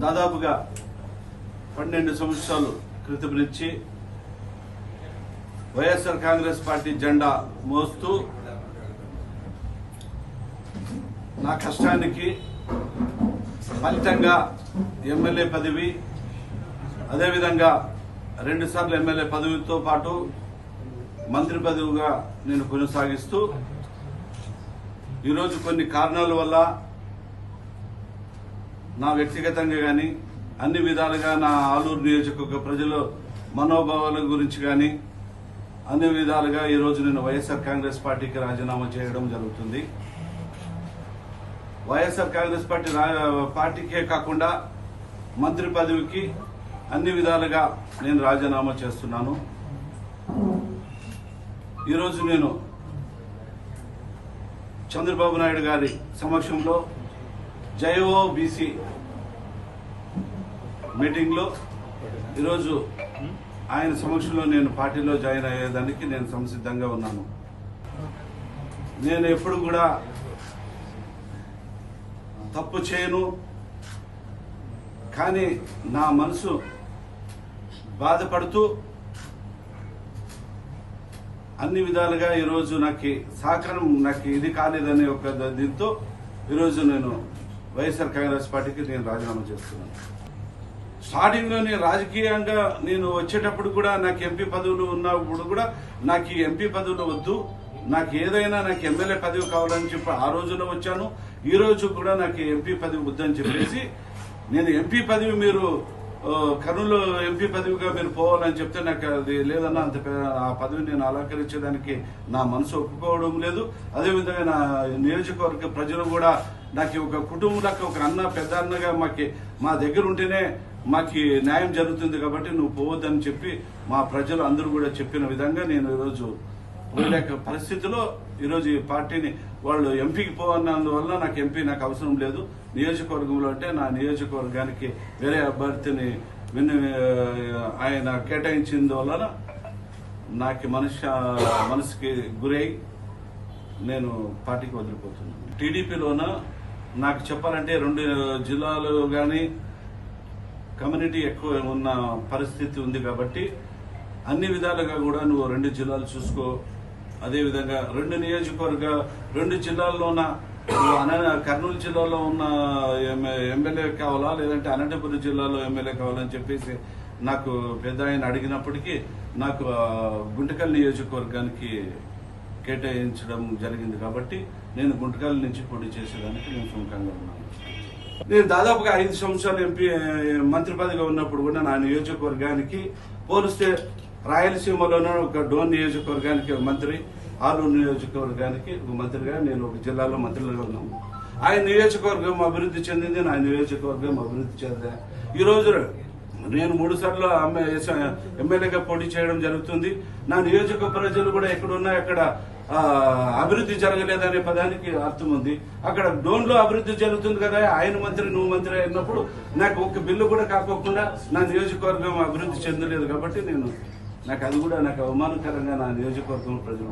దాదాపుగా పన్నెండు సంవత్సరాలు క్రితం నుంచి వైఎస్ఆర్ కాంగ్రెస్ పార్టీ జెండా మోస్తూ నా కష్టానికి ఫలితంగా ఎమ్మెల్యే పదవి అదేవిధంగా రెండుసార్లు ఎమ్మెల్యే పదవితో పాటు మంత్రి పదవిగా నేను కొనసాగిస్తూ ఈరోజు కొన్ని కారణాల వల్ల నా వ్యక్తిగతంగా కానీ అన్ని విధాలుగా నా ఆలూరు నియోజకవర్గ ప్రజల మనోభావాల గురించి కానీ అన్ని విధాలుగా ఈరోజు నేను వైఎస్ఆర్ కాంగ్రెస్ పార్టీకి రాజీనామా చేయడం జరుగుతుంది. వైఎస్ఆర్ కాంగ్రెస్ పార్టీ రా- పార్టీకే కాకుండా మంత్రి పదవికి అన్ని విధాలుగా నేను రాజీనామా చేస్తున్నాను. ఈరోజు నేను చంద్రబాబు నాయుడు గారి సమక్షంలో జయో బీసీ మీటింగ్లో ఈరోజు ఆయన సమక్షంలో నేను పార్టీలో జాయిన్ అయ్యేదానికి నేను సంసిద్ధంగా ఉన్నాను. నేను ఎప్పుడు కూడా తప్పు చేయను కానీ నా మనసు బాధపడుతూ అన్ని విధాలుగా ఈరోజు నాకు సహకారం నాకు ఇది కాలేదనే ఒక దీంతో ఈరోజు నేను వైఎస్ఆర్ కాంగ్రెస్ పార్టీకి నేను రాజీనామా చేస్తున్నాను. స్టార్టింగ్లోని రాజకీయంగా నేను వచ్చేటప్పుడు కూడా నాకు ఎంపీ పదవులు ఉన్నప్పుడు కూడా నాకు ఈ ఎంపీ పదవులు వద్దు. నాకు ఏదైనా నాకు ఎమ్మెల్యే పదవి కావాలని చెప్పి ఆ రోజులో వచ్చాను. ఈ రోజు కూడా నాకు ఎంపీ పదవి వద్దని చెప్పేసి నేను ఎంపీ పదవి మీరు కర్నూలు ఎంపీ పదవిగా మీరు పోవాలని చెప్తే నాకు అది లేదన్నా అంత ఆ పదవి నేను అలంకరించేదానికి నా మనసు ఒప్పుకోవడం లేదు. అదేవిధంగా నా నియోజకవర్గ ప్రజలు కూడా నాకు ఒక కుటుంబంలోకి ఒక అన్న పెద్ద అన్నగా మాకి మా దగ్గర ఉంటేనే మాకి న్యాయం జరుగుతుంది కాబట్టి నువ్వు పోవద్దని చెప్పి మా ప్రజలు అందరూ కూడా చెప్పిన విధంగా నేను ఈరోజు వెళ్ళే పరిస్థితిలో ఈరోజు ఈ పార్టీని వాళ్ళు ఎంపీకి పోవన్నందువల్ల నాకు ఎంపీ నాకు అవసరం లేదు. నియోజకవర్గంలో అంటే నా నియోజకవర్గానికి వేరే అభ్యర్థిని విన్న ఆయన కేటాయించిందువలన నాకు మనిషి మనసుకి గురై నేను పార్టీకి వదిలిపోతున్నాను. టీడీపీలోన నాకు చెప్పాలంటే రెండు జిల్లాలు కానీ కమ్యూనిటీ ఎక్కువ ఉన్న పరిస్థితి ఉంది కాబట్టి అన్ని విధాలుగా కూడా నువ్వు రెండు జిల్లాలు చూసుకో. అదేవిధంగా రెండు నియోజకవర్గ రెండు జిల్లాల్లో ఉన్న అన కర్నూలు జిల్లాలో ఉన్న ఎమ్మెల్యే కావాలా? లేదంటే అనంతపురం జిల్లాలో ఎమ్మెల్యే కావాలని చెప్పేసి నాకు పెద్ద ఆయన అడిగినప్పటికీ నాకు గుంటకల్ నియోజకవర్గానికి కేటాయించడం జరిగింది కాబట్టి నేను గుంటకల్ నుంచి పోటీ చేసేదానికి నేను సుముఖంగా ఉన్నాను. నేను దాదాపుగా ఐదు సంవత్సరాలు ఎంపీ మంత్రి పదవిగా ఉన్నప్పుడు కూడా నా నియోజకవర్గానికి పోలిస్తే రాయలసీమలోనే ఒక డోన్ నియోజకవర్గానికి మంత్రి ఆలూరు నియోజకవర్గానికి ఒక మంత్రిగా నేను ఒక జిల్లాలో మంత్రులుగా ఉన్నాము ఆయన నియోజకవర్గం అభివృద్ధి చెందింది నా నియోజకవర్గం అభివృద్ధి చెందా ఈ రోజు నేను మూడు సార్లు ఎమ్మెల్యేగా పోటీ చేయడం జరుగుతుంది. నా నియోజక ప్రజలు కూడా ఎక్కడున్నా అక్కడ అభివృద్ధి జరగలేదనే పదానికి అర్థం ఉంది. అక్కడ డోన్లో అభివృద్ధి జరుగుతుంది కదా ఆయన మంత్రి నువ్వు మంత్రి అయినప్పుడు నాకు ఒక బిల్లు కూడా కాకోకుండా నా నియోజకవర్గం అభివృద్ధి చెందలేదు కాబట్టి నేను నాకు అది కూడా నాకు అవమానకరంగా నా నియోజకవర్గం ప్రజలు